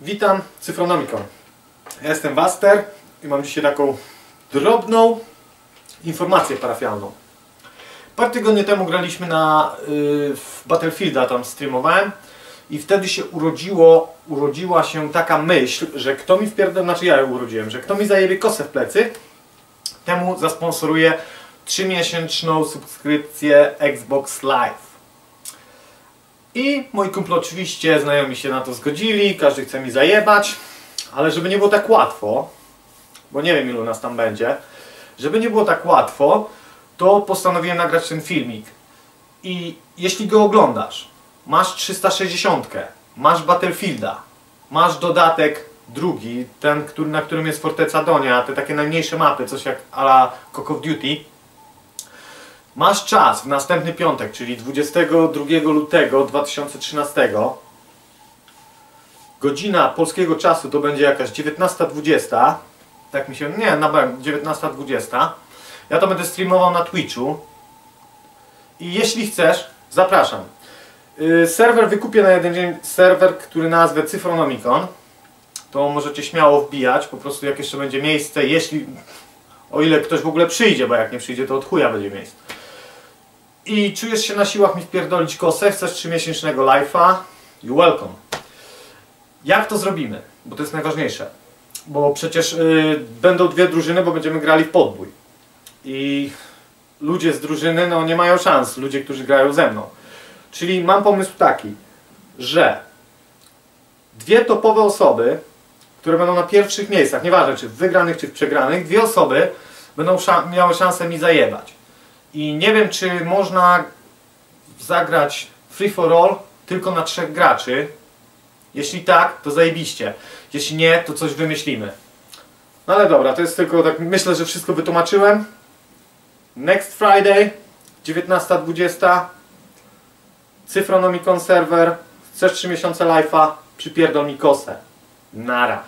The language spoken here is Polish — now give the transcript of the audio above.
Witam, Cyfronomikon. Ja jestem Waster i mam dzisiaj taką drobną informację parafialną. Parę tygodni temu graliśmy na y, Battlefielda, tam streamowałem i wtedy się urodziło, urodziła się taka myśl, że kto mi wpierdol, znaczy ja ją urodziłem, że kto mi zajebie kosę w plecy, temu zasponsoruję 3-miesięczną subskrypcję Xbox Live. I moi kumple oczywiście, znajomi się na to zgodzili, każdy chce mi zajebać, ale żeby nie było tak łatwo, bo nie wiem ilu nas tam będzie, żeby nie było tak łatwo, to postanowiłem nagrać ten filmik. I jeśli go oglądasz, masz 360, masz Battlefielda, masz dodatek drugi, ten, który, na którym jest Forteca Donia, te takie najmniejsze mapy, coś jak ala Call of Duty, Masz czas w następny piątek, czyli 22 lutego 2013. Godzina polskiego czasu to będzie jakaś 19.20. Tak mi się. Nie, na bank 19.20. Ja to będę streamował na Twitchu. I jeśli chcesz, zapraszam. Yy, serwer wykupię na jeden dzień serwer, który nazwę Cyfronomicon. To możecie śmiało wbijać, po prostu jak jeszcze będzie miejsce, jeśli o ile ktoś w ogóle przyjdzie, bo jak nie przyjdzie, to od chuja będzie miejsce i czujesz się na siłach mi wpierdolić kosę, chcesz 3-miesięcznego live'a, you welcome. Jak to zrobimy? Bo to jest najważniejsze. Bo przecież yy, będą dwie drużyny, bo będziemy grali w podbój. I ludzie z drużyny no, nie mają szans, ludzie, którzy grają ze mną. Czyli mam pomysł taki, że dwie topowe osoby, które będą na pierwszych miejscach, nieważne czy w wygranych, czy w przegranych, dwie osoby będą miały szansę mi zajebać. I nie wiem, czy można zagrać free for all tylko na trzech graczy. Jeśli tak, to zajebiście. Jeśli nie, to coś wymyślimy. No ale dobra, to jest tylko tak, myślę, że wszystko wytłumaczyłem. Next Friday, 19.20 Cyfronomicon serwer. Chcesz 3 miesiące live'a? Przypierdol mi kosę. Nara.